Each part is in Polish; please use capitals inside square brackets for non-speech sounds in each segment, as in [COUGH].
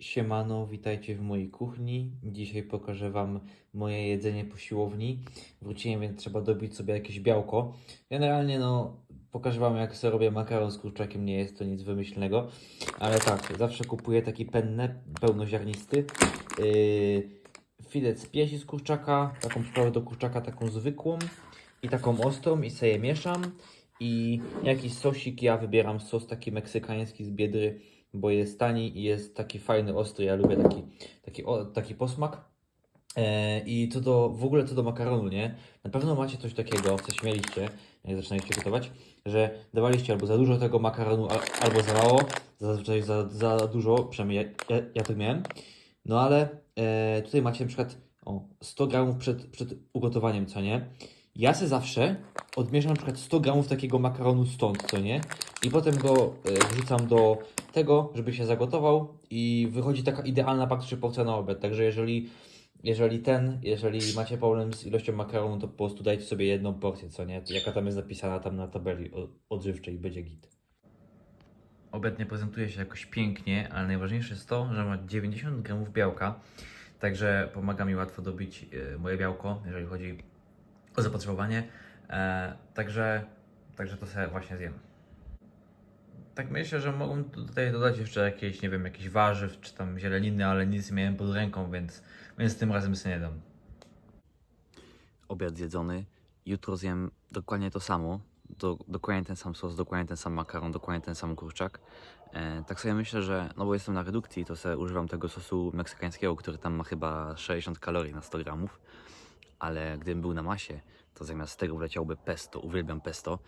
Siemano, witajcie w mojej kuchni. Dzisiaj pokażę Wam moje jedzenie po siłowni. Wróciłem, więc trzeba dobić sobie jakieś białko. Generalnie, no, pokażę Wam, jak sobie robię makaron z kurczakiem. Nie jest to nic wymyślnego, ale tak, zawsze kupuję taki penne, pełnoziarnisty. Yy, filet z piersi z kurczaka, taką przyprawę do kurczaka, taką zwykłą i taką ostrą i sobie mieszam. I jakiś sosik, ja wybieram sos taki meksykański z Biedry, bo jest tani i jest taki fajny, ostry. Ja lubię taki, taki, o, taki posmak. E, I co do, w ogóle co do makaronu, nie? Na pewno macie coś takiego, co śmieliście, jak zaczynaliście gotować, że dawaliście albo za dużo tego makaronu, al, albo za mało, zazwyczaj za, za dużo, przynajmniej ja, ja, ja tak miałem. No ale e, tutaj macie na przykład o, 100 gramów przed, przed ugotowaniem, co nie? Ja se zawsze odmieszam na przykład 100 gramów takiego makaronu stąd, co nie? I potem go e, wrzucam do tego, żeby się zagotował i wychodzi taka idealna porcja na obiad. Także jeżeli, jeżeli ten, jeżeli macie problem z ilością makaronu, to po prostu dajcie sobie jedną porcję, co nie? Jaka tam jest napisana tam na tabeli odżywczej, będzie git. Obiad nie prezentuje się jakoś pięknie, ale najważniejsze jest to, że ma 90 gramów białka, także pomaga mi łatwo dobić e, moje białko, jeżeli chodzi o zapotrzebowanie. E, także, także to sobie właśnie zjem. Tak myślę, że mogą tu- tutaj dodać jeszcze jakieś, nie wiem, jakieś warzyw czy tam zieleniny, ale nic nie miałem pod ręką, więc, więc tym razem sobie nie dam. obiad zjedzony. Jutro zjem dokładnie to samo. Do, dokładnie ten sam sos, dokładnie ten sam makaron, dokładnie ten sam kurczak. E, tak sobie myślę, że no bo jestem na redukcji, to sobie używam tego sosu meksykańskiego, który tam ma chyba 60 kalorii na 100 gramów. Ale gdybym był na masie, to zamiast tego wleciałoby pesto. Uwielbiam pesto.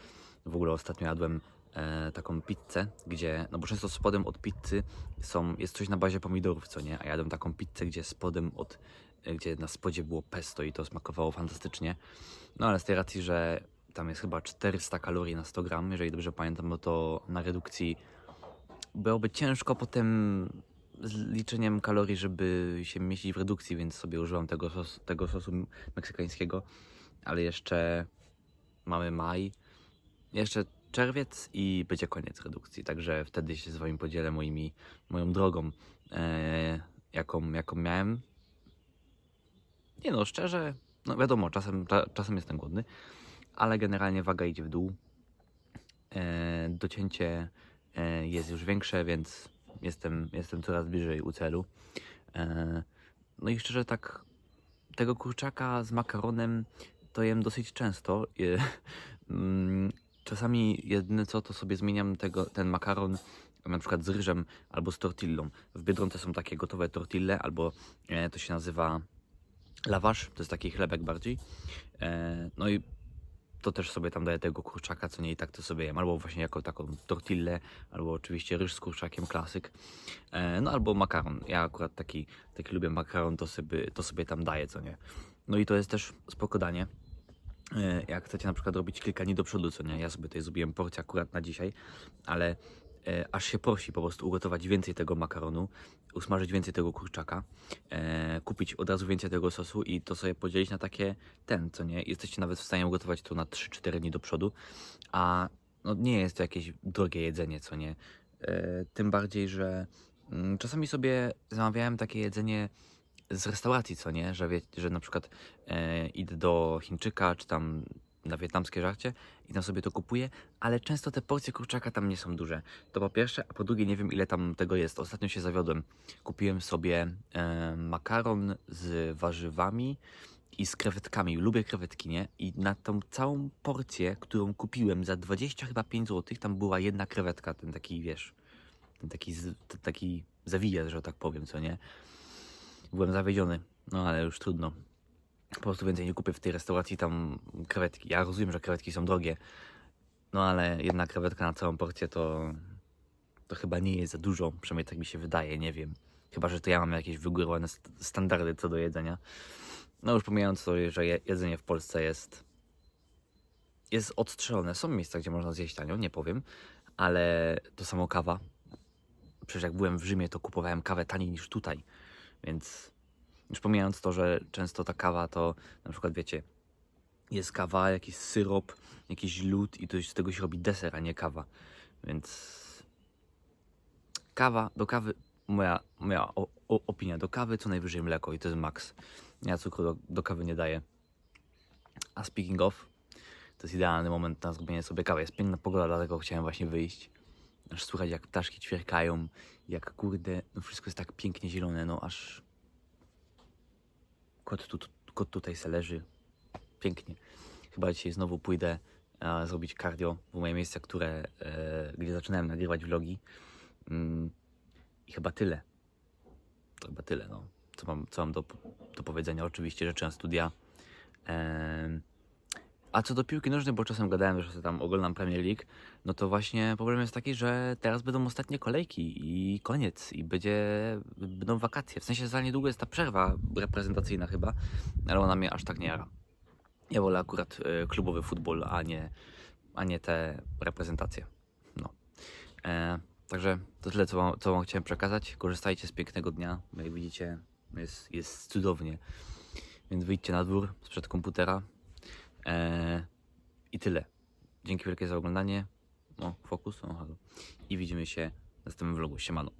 W ogóle ostatnio jadłem e, taką pizzę, gdzie, no bo często spodem od pizzy są, jest coś na bazie pomidorów, co nie? A jadłem taką pizzę, gdzie spodem od, e, gdzie na spodzie było pesto i to smakowało fantastycznie. No ale z tej racji, że tam jest chyba 400 kalorii na 100 gram, jeżeli dobrze pamiętam, bo to na redukcji byłoby ciężko potem z liczeniem kalorii, żeby się mieścić w redukcji, więc sobie użyłam tego, sos, tego sosu meksykańskiego, ale jeszcze mamy maj, jeszcze czerwiec i będzie koniec redukcji, także wtedy się z wami podzielę moimi, moją drogą, e, jaką, jaką miałem. Nie no, szczerze, no wiadomo, czasem, cza, czasem jestem głodny, ale generalnie waga idzie w dół. E, docięcie e, jest już większe, więc jestem, jestem coraz bliżej u celu. E, no i szczerze tak, tego kurczaka z makaronem to jem dosyć często. E, [LAUGHS] mm, Czasami jedyne co, to sobie zmieniam tego, ten makaron na przykład z ryżem albo z tortillą. W Biedronce są takie gotowe tortille, albo e, to się nazywa lawasz, to jest taki chlebek bardziej. E, no i to też sobie tam daję tego kurczaka, co nie i tak to sobie jem. Albo właśnie jako taką tortillę, albo oczywiście ryż z kurczakiem, klasyk. E, no albo makaron. Ja akurat taki, taki lubię makaron, to sobie, to sobie tam daję, co nie. No i to jest też spoko danie. E, Jak chcecie na przykład robić kilka dni do przodu, co nie? Ja sobie tutaj zrobiłem porcję akurat na dzisiaj, ale e, aż się prosi po prostu ugotować więcej tego makaronu, usmażyć więcej tego kurczaka, e, kupić od razu więcej tego sosu i to sobie podzielić na takie ten, co nie? Jesteście nawet w stanie ugotować to na 3-4 dni do przodu, a no, nie jest to jakieś drogie jedzenie, co nie? E, tym bardziej, że mm, czasami sobie zamawiałem takie jedzenie z restauracji, co nie? Że, wie, że na przykład e, idę do Chińczyka, czy tam na wietnamskie żarcie i tam sobie to kupuję, ale często te porcje kurczaka tam nie są duże. To po pierwsze, a po drugie nie wiem ile tam tego jest. Ostatnio się zawiodłem. Kupiłem sobie e, makaron z warzywami i z krewetkami. Lubię krewetki, nie? I na tą całą porcję, którą kupiłem za 20 chyba 5 zł, tam była jedna krewetka, ten taki, wiesz, ten taki, taki zawijaz, że tak powiem, co nie? Byłem zawiedziony, no ale już trudno. Po prostu więcej nie kupię w tej restauracji tam krewetki. Ja rozumiem, że krewetki są drogie, no ale jedna krewetka na całą porcję to, to chyba nie jest za dużo, przynajmniej tak mi się wydaje, nie wiem. Chyba, że to ja mam jakieś wygórowane st- standardy co do jedzenia. No już pomijając to, że je- jedzenie w Polsce jest jest odstrzelone. Są miejsca, gdzie można zjeść tanio, nie powiem, ale to samo kawa. Przecież jak byłem w Rzymie, to kupowałem kawę taniej niż tutaj, więc już pomijając to, że często ta kawa to na przykład wiecie, jest kawa, jakiś syrop, jakiś lód i to z tego się robi deser, a nie kawa. Więc kawa, do kawy moja, moja o, o, opinia do kawy, co najwyżej mleko i to jest maks. Ja cukru do, do kawy nie daję. A speaking of, to jest idealny moment na zrobienie sobie kawy. Jest piękna pogoda, dlatego chciałem właśnie wyjść. Aż słychać jak ptaszki ćwierkają, jak kurde, no wszystko jest tak pięknie zielone, no aż kot, tu, kot tutaj se leży. Pięknie. Chyba dzisiaj znowu pójdę e, zrobić cardio w moje miejsce, które, e, gdzie zaczynałem nagrywać vlogi. Mm, I chyba tyle. To chyba tyle, no. Co mam, co mam do, do powiedzenia? Oczywiście rzeczy na studia. A co do piłki nożnej, bo czasem gadałem, że tam oglądam Premier League, no to właśnie problem jest taki, że teraz będą ostatnie kolejki i koniec. I będzie, będą wakacje. W sensie za niedługo jest ta przerwa reprezentacyjna chyba, ale ona mnie aż tak nie jara. Ja wolę akurat e, klubowy futbol, a nie, a nie te reprezentacje. No. E, także to tyle, co wam, co wam chciałem przekazać. Korzystajcie z pięknego dnia. Jak widzicie, jest, jest cudownie. Więc wyjdźcie na dwór sprzed komputera. E, I tyle. Dzięki wielkie za oglądanie. O, fokus. O, halo. I widzimy się w następnym vlogu. Siemano.